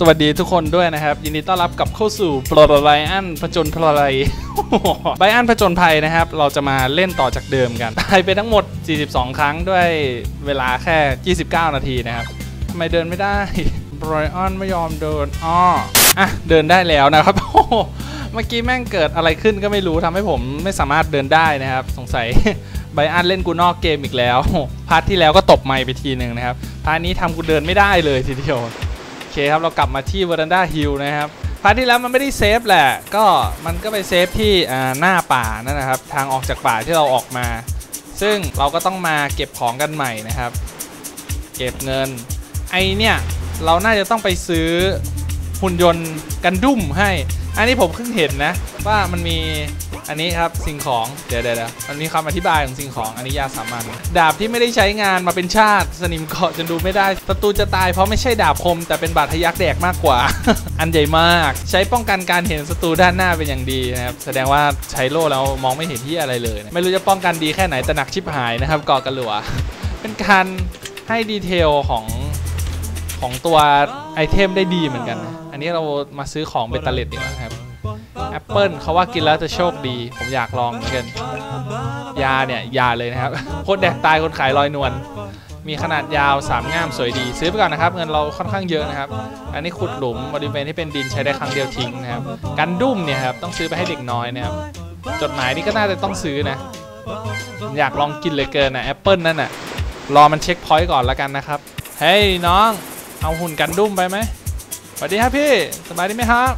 สวัสดีทุกคนด้วยนะครับ ยินดีต้อนรับกับเข้าสู่ปลไบอันผจญพลายไบอันผจญภัยนะครับ เราจะมาเล่นต่อจากเดิมกันตายไปทั้งหมด 42 ครั้งด้วยเวลาแค่ 29 นาทีนะครับทำไมเดินไม่ได้บรอันไม่ยอมเดินอ้ออะเดินได้แล้วนะครับโอ้เมื่อกี้แม่งเกิดอะไรขึ้นก็ไม่รู้ทำให้ผมไม่สามารถเดินได้นะครับ สงสัยไบอันเล่นกูนอกเกมอีกแล้วพาร์ทที่แล้วก็ตบไมไปทีหนึ่งนะครับพาร์ทนี้ทำกูเดินไม่ได้เลยทีเดียว เคครับ เรากลับมาที่เวอรันดาฮิลนะครับพาร์ทที่แล้วมันไม่ได้เซฟแหละ ก็มันก็ไปเซฟที่หน้าป่านั่นนะครับ ทางออกจากป่าที่เราออกมา ซึ่งเราก็ต้องมาเก็บของกันใหม่นะครับ เก็บเงิน ไอเนี่ย เราน่าจะต้องไปซื้อหุ่นยนต์กันดุ้มให้ อันนี้ผมเพิ่งเห็นนะ ว่ามันมีอันนี้ครับสิ่งของเดี๋ยวเดี๋ยวมันมีคำอธิบายของสิ่งของอันนี้ยาสามัญดาบที่ไม่ได้ใช้งานมาเป็นชาติสนิมเกาะจนดูไม่ได้ศัตรูจะตายเพราะไม่ใช่ดาบคม แต่เป็นบาดทะยักแดกมากกว่า อันใหญ่มาก ใช้ป้องกันการเห็นศัตรูด้านหน้าเป็นอย่างดีนะครับแสดงว่าใช้โล่แล้วมองไม่เห็นที่อะไรเลย ไม่รู้จะป้องกันดีแค่ไหนแต่หนักชิบหายนะครับเกาะกระหลัวเป็นการให้ดีเทลของของตัวไอเทมได้ดีเหมือนกันนะ นนี้เรามาซื้อของเบตาเลตดีกว่าครับแอปเปิลเขาว่ากินแล้วจะโชคดี ผมอยากลองเหมือนกันยาเนี่ยยาเลยนะครับโคตรแดกตายคนขายลอยนวลมีขนาดยาว 3 ง่ามสวยดี ซื้อไปก่อนนะครับ เงินเราค่อนข้างเยอะนะครับ อันนี้ขุดหลุมบริเวณที่เป็นดินใช้ได้ครั้งเดียวทิ้งนะครับกันดุ้มเนี่ยครับต้องซื้อไปให้เด็กน้อยนะครับจดหมายนี่ก็น่าจะต้องซื้อนะ อยากลองกินเลยเกินนะแอปเปิลนั่นน่ะรอมันเช็คพอยต์ก่อนแล้วกันนะครับเฮ้ยน้อง เอาหุ่นกันดุ้มไปไหม สวัสดีครับพี่สบายดีไหมครับ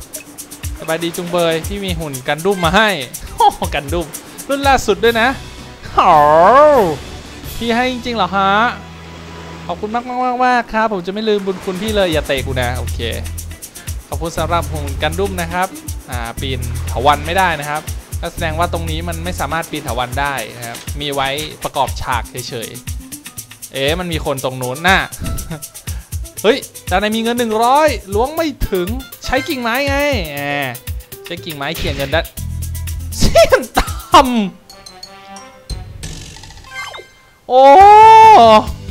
สบายดีจุงเบยที่มีหุ่นกันดุ้มมาให้โอ้กันดุ้มรุ่นล่าสุดด้วยนะโอ้พี่ให้จริงๆเหรอฮะขอบคุณมากมากมากมากครับ ผมจะไม่ลืมบุญคุณพี่เลยอย่าเตะกูนะโอเคขอบคุณสำหรับหุ่นกันดุ้มนะครับอ่าปีนเถาวันไม่ได้นะครับก็แสดงว่าตรงนี้มันไม่สามารถปีนเถาวันได้นะครับมีไว้ประกอบฉากเฉยๆเอ๊ะมันมีคนตรงนู้นน่ะ เฮ้ยด้านในมีเงิน 100ล้วงไม่ถึงใช้กิ่งไม้ไงใช้กิ่งไม้เขียนเงินได้เสี้ยนต่ำโอ้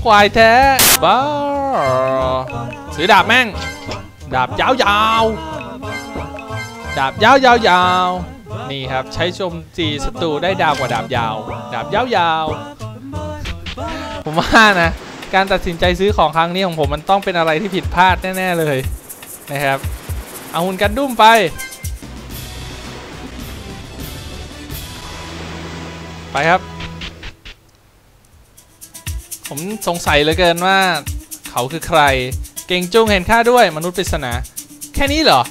ควายแท้บ้าซื้อดาบแม่ง ดาบยาวๆดาบยาวๆๆนี่ครับใช้โจมตีศัตรูได้ดาวกว่าดาบยาว ดาบยาวๆผมว่านะ การตัดสินใจซื้อของครั้งนี้ของผมมันต้องเป็นอะไรที่ผิดพลาดแน่ๆเลยนะครับ เอาหุ่นกันดุ้มไป ไปครับ ผมสงสัยเหลือเกินว่าเขาคือใคร เก่งจุ้งเห็นค่าด้วยมนุษย์ปริศนา แค่นี้เหรอ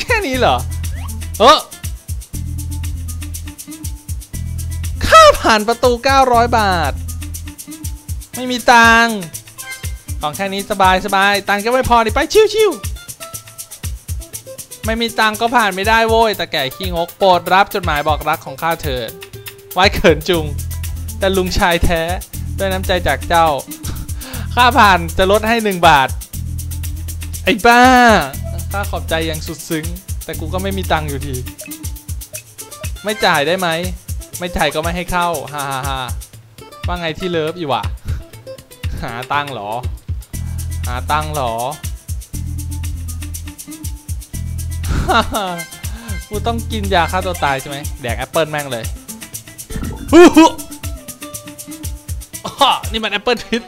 แค่นี้เหรอ เออค่าผ่านประตู 900 บาท ไม่มีตังค์ของแค่นี้สบายสบายตังค์ก็ไม่พอดิไปชิวชิวไม่มีตังค์ก็ผ่านไม่ได้โว้ยแต่แก่ขี้งกโปรดรับจดหมายบอกรักของข้าเถิดไว้เขินจุง แต่ลุงชายแท้ด้วยน้ำใจจากเจ้า ค่าผ่านจะลดให้หนึ่งบาท ไอ้บ้าค่าขอบใจอย่างสุดซึ้ง แต่กูก็ไม่มีตังค์อยู่ที ไม่จ่ายได้ไหม ไม่จ่ายก็ไม่ให้เข้าฮ่าฮ่าฮ่าว่าไงที่เลิฟอีวะ หาตังหรอ หาตังหรอ กูต้องกินยาฆ่าตัวตายใช่ไหมแดกแอปเปิลแม่งเลยฮู้ฮู้อ้อนี่มันแอปเปิลพิษ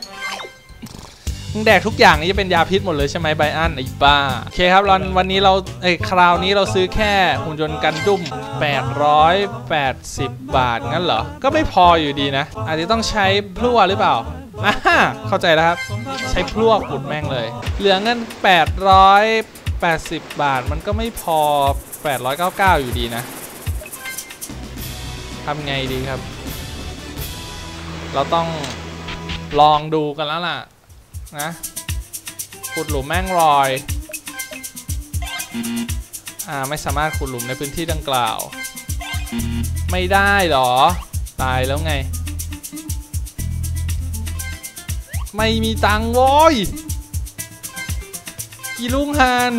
มึงแดกทุกอย่างนี่จะเป็นยาพิษหมดเลยใช่ไหมไบอันไอ้บ้าโอเคครับวันวันนี้เราเอ้ยคราวนี้เราซื้อแค่หุ่นยนต์กันดุ้ม 880 บาทงั้นเหรอ ก็ไม่พออยู่ดีนะ อาจจะต้องใช้พลั่วหรือเปล่าอ่าเข้าใจแล้วครับ ใช้พลั่วขุดแม่งเลย เหลือเงิน 880 บาทมันก็ไม่พอ 899 อยู่ดีนะทำไงดีครับ เราต้องลองดูกันแล้วล่ะ นะขุดหลุมแม่งรอย อ่า ไม่สามารถขุดหลุมในพื้นที่ดังกล่าว ไม่ได้หรอ ตายแล้วไง ไม่มีตังค์โว้ยกีลุงฮัน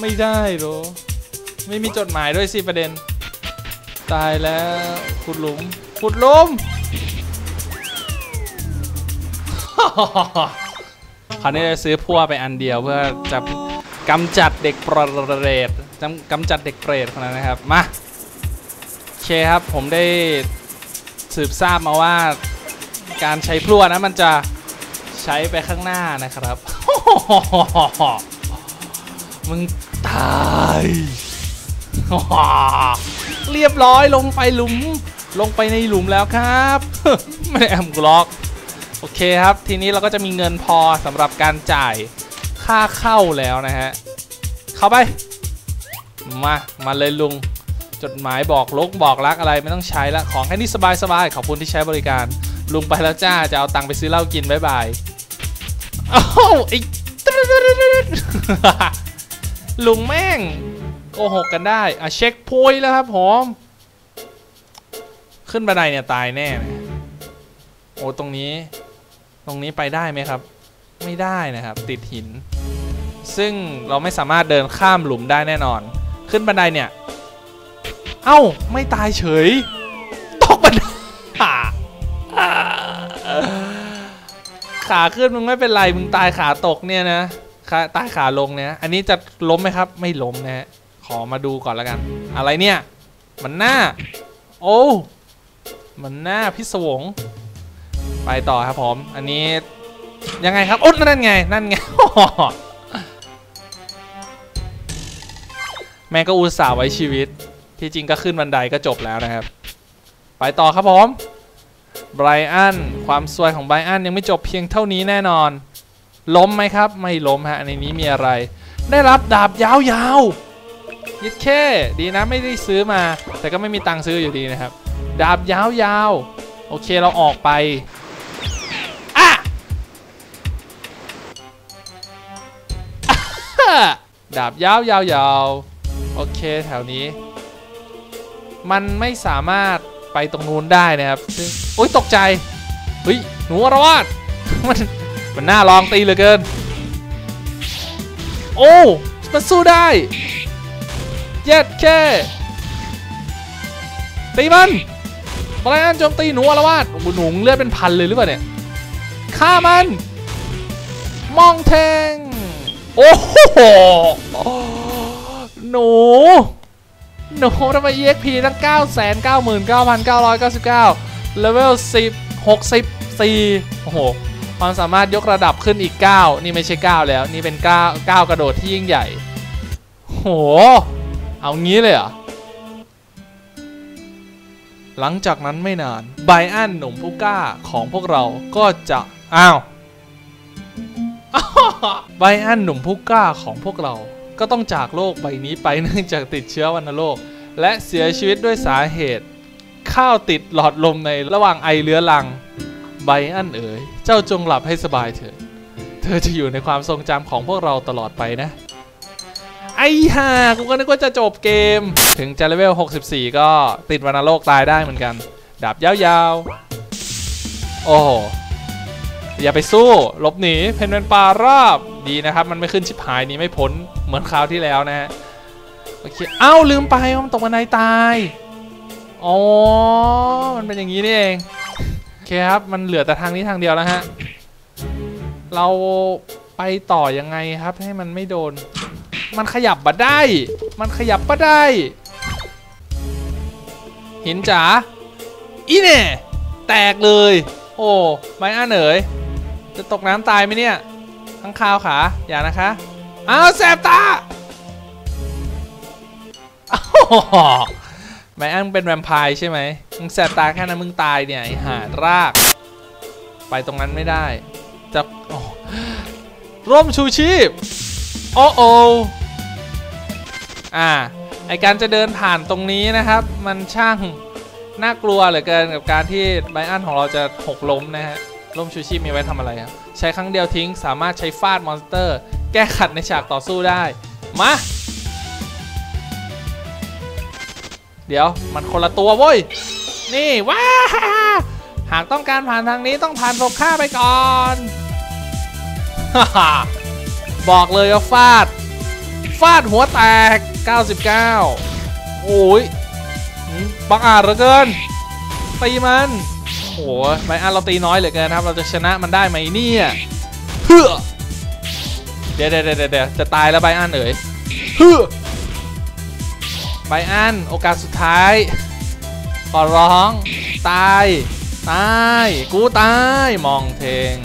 ไม่ได้หรอ ไม่มีจดหมายด้วยสิประเด็น ตายแล้วขุดหลุมขุดหลุม คราวนี้จะซื้อพั่วไปอันเดียวเพื่อจะกำจัดเด็กเปรตกำจัดเด็กเปรตคนนั้นนะครับ มาโอเคครับผมได้สืบทราบมาว่า การใช้พลั่วนะมันจะใช้ไปข้างหน้านะครับ มึงตาย เรียบร้อยลงไปหลุม ลงไปในหลุมแล้วครับ ไม่ได้แอมกล็อก โอเคครับ ทีนี้เราก็จะมีเงินพอสำหรับการจ่ายค่าเข้าแล้วนะฮะ เข้าไป มา มาเลยลุง จดหมายบอกลกบอกรักอะไรไม่ต้องใช้ละ ของแค่นี้สบายๆ ขอบคุณที่ใช้บริการ ลุงไปแล้วจ้า จะเอาตังค์ไปซื้อเหล้ากินบ๊ายบายอ้าวไอ้ลุงแม่งโกหกกันได้ อะเช็คพอยแล้วครับผม ขึ้นบันไดเนี่ยตายแน่ โอ้ตรงนี้ ตรงนี้ไปได้ไหมครับ ไม่ได้นะครับ ติดหิน ซึ่งเราไม่สามารถเดินข้ามหลุมได้แน่นอน ขึ้นบันไดเนี่ย เอ้า ไม่ตายเฉย ตกบันไดาอ่าขาขึ้นมึงไม่เป็นไร มึงตายขาตกเนี่ยนะขาตายขาลงเนี่ยอันนี้จะล้มไหมครับ ไม่ล้มนะฮะ ขอมาดูก่อนแล้วกัน อะไรเนี่ย มันหน้า โอ้ มันหน้าพิศวง ไปต่อครับผม อันนี้ยังไงครับอุ๊ยนั่นไง นั่นไง แม่ก็อุตส่าห์ไว้ชีวิต ที่จริงก็ขึ้นบันไดก็จบแล้วนะครับ ไปต่อครับผม ไบรอัน ความสวยของไบรอันยังไม่จบเพียงเท่านี้แน่นอน ล้มไหมครับ ไม่ล้มฮะ ในนี้มีอะไร ได้รับดาบยาวๆ ยิดแค่ดีนะไม่ได้ซื้อมา แต่ก็ไม่มีตังค์ซื้ออยู่ดีนะครับ ดาบยาวๆ โอเคเราออกไป ดาบยาวยาวยาวโอเคแถวนี้ มันไม่สามารถไปตรงนู้นได้นะครับซึ่งอุ้ยตกใจเฮ้ยหนูอรวาดมันมันน่าลองตีเหลือเกิน โอ้มันสู้ได้เย็ดแค่ตีมันบรอันโจมตีหนูอรวาสโอ้หหนูเลือดเป็นพันเลยหรือเปล่าเนี่ยฆ่ามัน มองแทง โอ้โห หนูหนูทำไม EXP ตั้ง 9 9 9 9 9 9เลเวล10 64 โอ้โห ความสามารถยกระดับขึ้นอีก 9 นี่ไม่ใช่ 9 แล้ว นี่เป็น 9 9 กระโดดที่ยิ่งใหญ่ โห เอางี้เลยเหรอ หลังจากนั้นไม่นาน ไบอันหนุ่มผู้กล้าของพวกเราก็จะ อ้าว ไบอันหนุ่มผู้กล้าของพวกเรา ก็ต้องจากโลกใบนี้ไปเนื่องจากติดเชื้อวัณโรคและเสียชีวิตด้วยสาเหตุ ข้าวติดหลอดลมในระหว่างไอเรื้อรังไบอันเอ๋ยเจ้าจงหลับให้สบายเถิดเธอจะอยู่ในความทรงจำของพวกเราตลอดไปนะ ไอ้ห่ากูก็นึกว่าจะจบเกม ถึงจะเลเวล 64 ก็ติดวัณโรคตายได้เหมือนกัน ดาบยาวๆ โอ้โห อย่าไปสู้หลบหนีเพนเปนปลาราบดีนะครับ มันไม่ขึ้นชิบหายนี้ไม่พ้นเหมือนคราวที่แล้วนะฮะโอเคเอ้าลืมไปมันตกบันไดตายอ๋อมันเป็นอย่างนี้นี่เองโอเคครับมันเหลือแต่ทางนี้ทางเดียวแล้วฮะเราไปต่อยังไงครับให้มันไม่โดน มันขยับมาได้ มันขยับมาได้หินจ๋าอีเน่แตกเลย โอ้ไม่อ่านเอ๋ย จะตกน้ำตายไหมเนี่ยข้างคาวขา อย่านะคะ อ้าวแสบตาอ้าวไมอันเป็นแวมไพร์ใช่ไหมมึงแสบตาแค่นั้นมึงตายเนี่ยหาราก ไปตรงนั้นไม่ได้ จะโอ้ร่มชูชีพ โอ้โออ่า ไอการจะเดินผ่านตรงนี้นะครับ มันช่างน่ากลัวเหลือเกินกับการที่ไบอันของเราจะหกล้มนะฮะ ร่มชูชีพมีไว้ทำอะไรครับใช้ครั้งเดียวทิ้ง สามารถใช้ฟาดมอนสเตอร์ แก้ขัดในฉากต่อสู้ได้ มา เดี๋ยวมันคนละตัวเว้ย นี่ว้าหากต้องการผ่านทางนี้ต้องผ่านศพข้าไปก่อนบอกเลยว่าฟาด ฟาดหัวแตก 99 โอ้ยบังอาจเหลือเกินตีมัน หไบอันเราตีน้อยเหลือเกินครับ เราจะชนะมันได้ไหมเนี่ยเฮ้อเดี๋ยวเดี๋ยวเดี๋ยวเดะจะตายแล้วไบอันเอ๋ยฮึไบอันโอกาสสุดท้ายขอร้อง ตาย ตาย กูตาย มองเทง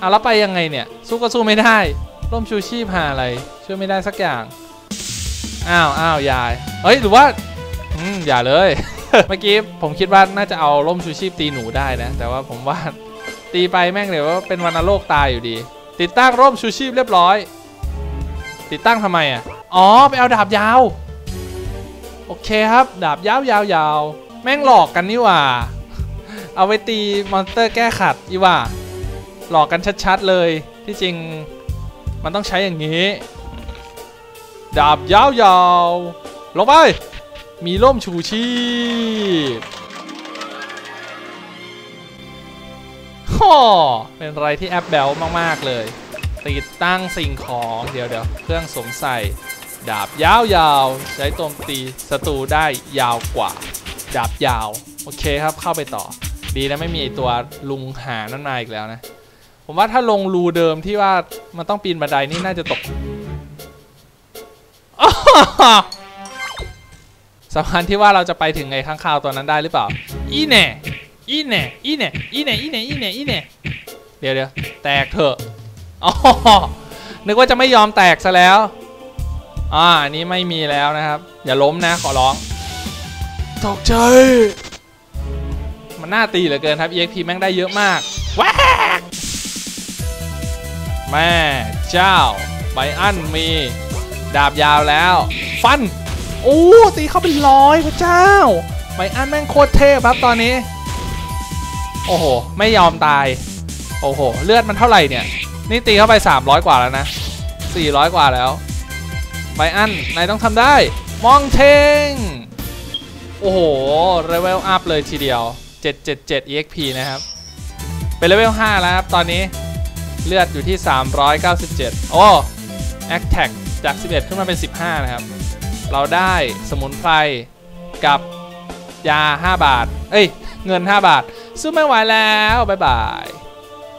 อะแล้วไปยังไงเนี่ย สู้ก็สู้ไม่ได้ ร่มชูชีพหาอะไร ช่วยไม่ได้สักอย่าง อ้าวอ้าวยาย เฮ้ย หรือว่า อืม อย่าเลย เมื่อกี้ผมคิดว่าน่าจะเอาร่มชูชีพตีหนูได้นะ แต่ว่าผมว่าตีไปแม่งเดี๋ยวว่าเป็นวันโลกตายอยู่ดี ติดตั้งร่มชูชีพเรียบร้อย ติดตั้งทำไมอะ อ๋อไปเอาดาบยาว โอเคครับ ดาบยาวยาวยาวแม่งหลอกกันนี่ว่า เอาไว้ตีมอนสเตอร์แก้ขัดอีว่า หลอกกันชัดๆเลย ที่จริงมันต้องใช้อย่างนี้ ดาบยาวยาวลงไป มีร่มชูชีพฮ่อเป็นอะไรที่แอปแบลมาก ๆ เลย ติดตั้งสิ่งของเดี๋ยวเดี๋ยวเครื่องสวมใส่ดาบยาวๆ ใช้โจมตีศัตรูได้ยาวกว่า ดาบยาว โอเคครับเข้าไปต่อ ดีนะไม่มีไอตัวลุงหานั่นมาอีกแล้วนะ ผมว่าถ้าลงรูเดิมที่ว่ามันต้องปีนบันไดนี่น่าจะตก สะพานที่ว่าเราจะไปถึงไอ้ข้างคาวตัวนั้นได้หรือเปล่า อีแหน่ อีแหน่ อีแหน่ อีแหน่ อีแหน่ อีแหน่ อีแหน่ เดี๋ยวเดี๋ยวแตกเถอะอ๋อนึกว่าจะไม่ยอมแตกซะแล้ว อ่าอันนี้ไม่มีแล้วนะครับ อย่าล้มนะขอร้อง ตกใจ มันน่าตีเหลือเกินครับ EXP แม่งได้เยอะมากแวกแม่เจ้าไบอันมี ดาบยาวแล้ว ฟัน โอ้ตีเข้าเป็นร้อยพระเจ้าไบอันแม่งโคตรเทพครับตอนนี้ โอ้โห ไม่ยอมตาย โอ้โห เลือดมันเท่าไหร่เนี่ย นี่ตีเข้าไป 300 กว่าแล้วนะ 400 กว่าแล้วไบอันนายต้องทำได้ มองเทง โอ้โหเลเวลอัพเลยทีเดียว 777 EXP นะครับ เป็นเลเวล 5 แล้วครับ ตอนนี้เลือดอยู่ที่ 397 โอ้ a t t a c k จาก 11 ขึ้นมาเป็น 15 นะครับ เราได้สมุนไพรกับยา 5 บาท เอ้ย เงิน 5 บาท ซื้อไม่ไหวแล้วบายบาย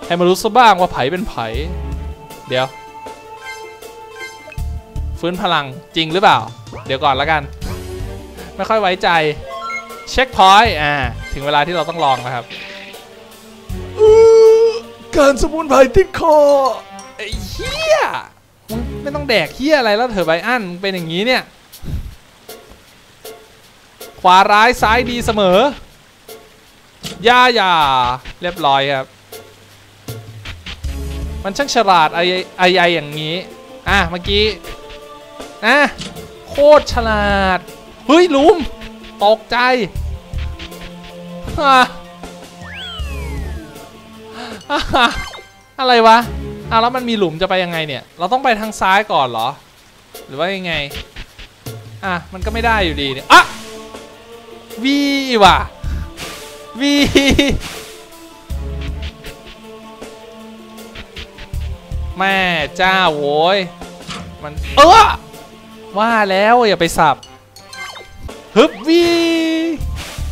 ให้มารู้ซะบ้างว่าไผเป็นไผ เดี๋ยว ฟื้นพลังจริงหรือเปล่า เดี๋ยวก่อนแล้วกัน ไม่ค่อยไว้ใจ เช็คพอยต์อ่า ถึงเวลาที่เราต้องลองนะครับการสมุนไพรติดคอไอ้เหี้ยมึงไม่ต้องแดกเหี้ยอะไรแล้วเถอะไบอันมึงเป็นอย่างนี้เนี่ย ขวาร้ายซ้ายดีเสมอย่าอย่าเรียบร้อยครับ มันช่างฉลาดไอ้ไอ้ไออย่างนี้ อะเมื่อกี้ อะ โคตรฉลาด เฮ้ยลุมตกใจอะอะอะไรวะอะแล้วมันมีหลุมจะไปยังไงเนี่ย เราต้องไปทางซ้ายก่อนเหรอ หรือว่ายังไง อะ มันก็ไม่ได้อยู่ดีเนี่ย อะ วีว่ะวีแม่เจ้าโว้ยมันเออว่าแล้วอย่าไปสับฮึบวี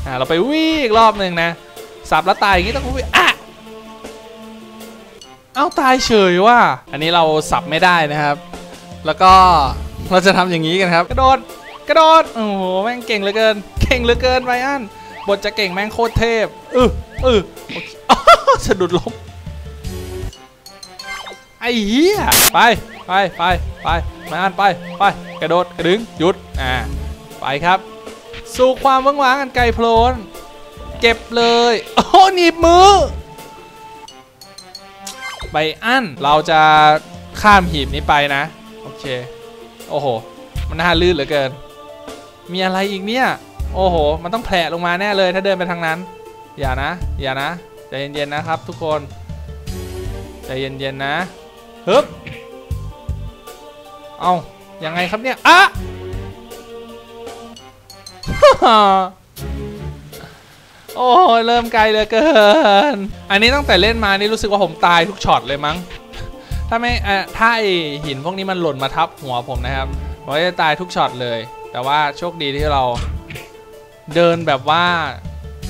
อ่าเราไปวิ่งอีกรอบหนึ่งนะ สับแล้วตายอย่างนี้ต้องวิ่งอะเอ้าตายเฉยว่ะอันนี้เราสับไม่ได้นะครับ แล้วก็เราจะทำอย่างนี้กันครับ กระโดดกระโดดโอ้โหแม่งเก่งเหลือเกิน ก่งเหลือเกินไบอันบทจะเก่งแม่งโคตรเทพเออเออโอเคอ้าวสะดุดล้มไอ้เหี้ยไปไปไปไปไบอันไปไปกระโดดกระดึงหยุดอ่าไปครับ สู่ความว่างว้างอันไกลโพลนเก็บเลยโอ้โหหนีบมือไบอันเราจะข้ามหีบนี้ไปนะ โอเค โอ้โห มันน่าลื่นเหลือเกิน มีอะไรอีกเนี่ย โอ้โห มันต้องแผลลงมาแน่เลยถ้าเดินไปทางนั้น อย่านะ อย่านะ ใจเย็นๆนะครับ ทุกคน ใจเย็นๆนะฮึบเอายังไงครับเนี่ยอะโอ้ยเริ่มไกลเหลือเกิน อันนี้ตั้งแต่เล่นมานี่รู้สึกว่าผมตายทุกช็อตเลยมั้ง ถ้าไม่ถ้าไอหินพวกนี้มันหล่นมาทับหัวผมนะครับผมจะตายทุกช็อตเลย แต่ว่าโชคดีที่เรา เดินแบบว่า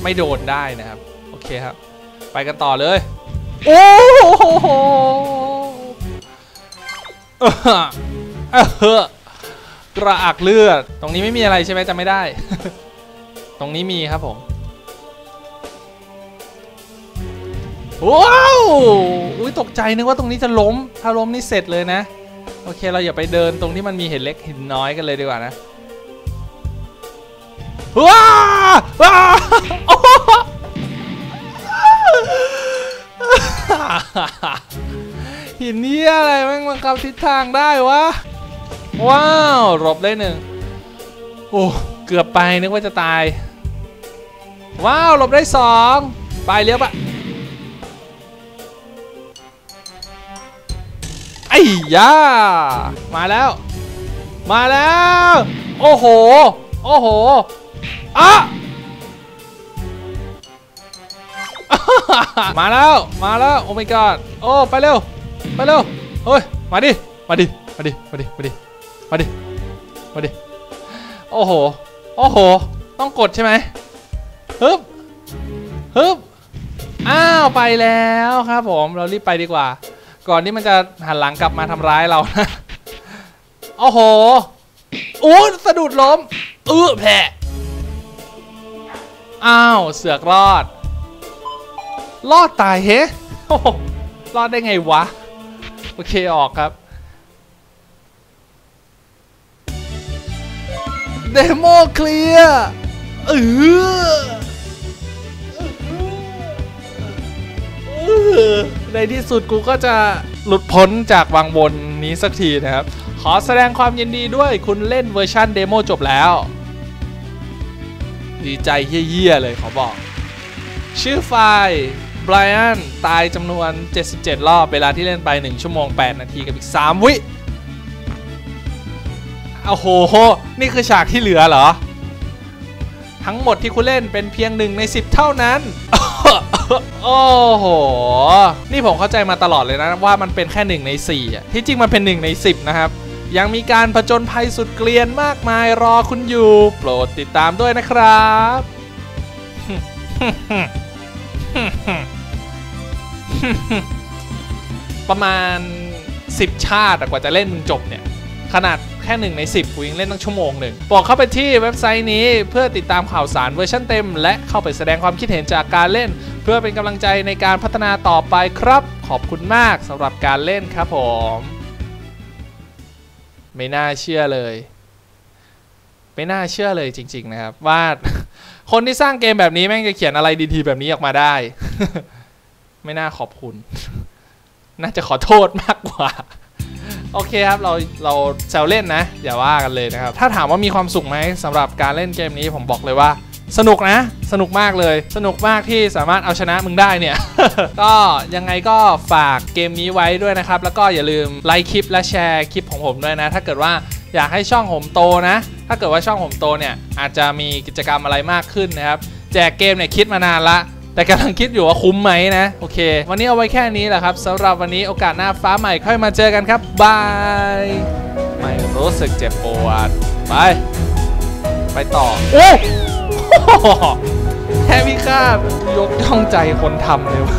ไม่โดนได้นะครับ โอเคครับ ไปกันต่อเลย โอ้โหเออกระอักเลือด ตรงนี้ไม่มีอะไรใช่ไหมจำไม่ได้ ตรงนี้มีครับผมว้าวอุ้ยตกใจนึกว่าตรงนี้จะล้ม ถ้าล้มนี่เสร็จเลยนะ โอเคเราอย่าไปเดินตรงที่มันมีเห็นเล็กเห็นน้อยกันเลยดีกว่านะ ว้าว้าโอ้โหหินนี้อะไรแม่งบังคับทิศทางได้วะ ว้าวหลบได้หนึ่งโอ้เกือบไปนึกว่าจะตาย ว้าวหลบได้สองไปเลี้ยวปะไอ้ยามาแล้ว มาแล้ว โอ้โห โอ้โห อะมาแล้ว มาแล้ว โอ้ my god โอ้ ไปเร็ว ไปเร็ว เฮ้ย มาดิ มาดิ มาดิ มาดิ มาดิ มาดิ มาดิ โอ้โห โอ้โห ต้องกดใช่ไหมฮึบฮึบอ้าว ไปแล้วครับผม เรารีบไปดีกว่า ก่อนที่มันจะหันหลังกลับมาทำร้ายเรานะ โอ้โห โอ้สะดุดล้ม เออแผล อ้าว เสือกรอด รอดตายเฮ้โอ้โหรอดได้ไงวะ โอเคออกครับ เดโมเคลียร์เออเออในที่สุดกูก็จะหลุดพ้นจากวังวนนี้สักทีนะครับ ขอแสดงความยินดีด้วยคุณเล่นเวอร์ชันเดโมจบแล้ว ดีใจเยี่ยๆเลยขอบอก ชื่อไฟล์ไบรอันตายจำนวน 77 รอบ เวลาที่เล่นไป 1 ชั่วโมง 8 นาทีกับอีก 3 วิโอ้โห นี่คือฉากที่เหลือเหรอ ทั้งหมดที่คุณเล่นเป็นเพียงหนึ่งใน 10 เท่านั้น โอ้โห นี่ผมเข้าใจมาตลอดเลยนะว่ามันเป็นแค่1ใน4อะที่จริงมันเป็น1ใน 10 นะครับ ยังมีการผจญภัยสุดเกลียนมากมายรอคุณอยู่ โปรดติดตามด้วยนะครับประมาณ 10 ชาติกว่าจะเล่นมึงจบเนี่ย ขนาดแค่หนึ่งใน 10กูยังเล่นตั้งชั่วโมงหนึ่งบอกเข้าไปที่เว็บไซต์นี้เพื่อติดตามข่าวสารเวอร์ชันเต็ม และเข้าไปแสดงความคิดเห็นจากการเล่น เพื่อเป็นกำลังใจในการพัฒนาต่อไปครับ ขอบคุณมากสำหรับการเล่นครับผม ไม่น่าเชื่อเลย ไม่น่าเชื่อเลยจริง ๆ นะครับ ว่าคนที่สร้างเกมแบบนี้แม่งจะเขียนอะไรดีๆแบบนี้ออกมาได้ ไม่น่าขอบคุณ น่าจะขอโทษมากกว่า โอเคครับเราเราแซวเล่นนะ อย่าว่ากันเลยนะครับ ถ้าถามว่ามีความสุขไหมสำหรับการเล่นเกมนี้ผมบอกเลยว่า สนุกนะ สนุกมากเลย สนุกมากที่สามารถเอาชนะมึงได้เนี่ย ก็ยังไงก็ฝากเกมนี้ไว้ด้วยนะครับ แล้วก็อย่าลืมไลค์คลิปและแชร์คลิปของผมด้วยนะ ถ้าเกิดว่าอยากให้ช่องผมโตนะ ถ้าเกิดว่าช่องผมโตเนี่ย อาจจะมีกิจกรรมอะไรมากขึ้นนะครับ แจกเกมเนี่ยคิดมานานละ แต่กำลังคิดอยู่ว่าคุ้มไหมนะ โอเค วันนี้เอาไว้แค่นี้แหละครับสำหรับวันนี้โอกาสหน้าฟ้าใหม่ค่อยมาเจอกันครับบายไม่รู้สึกเจ็บปวดไป ไปต่อโอ้ แค่พิฆาดยกย่องใจคนทำเลยว่า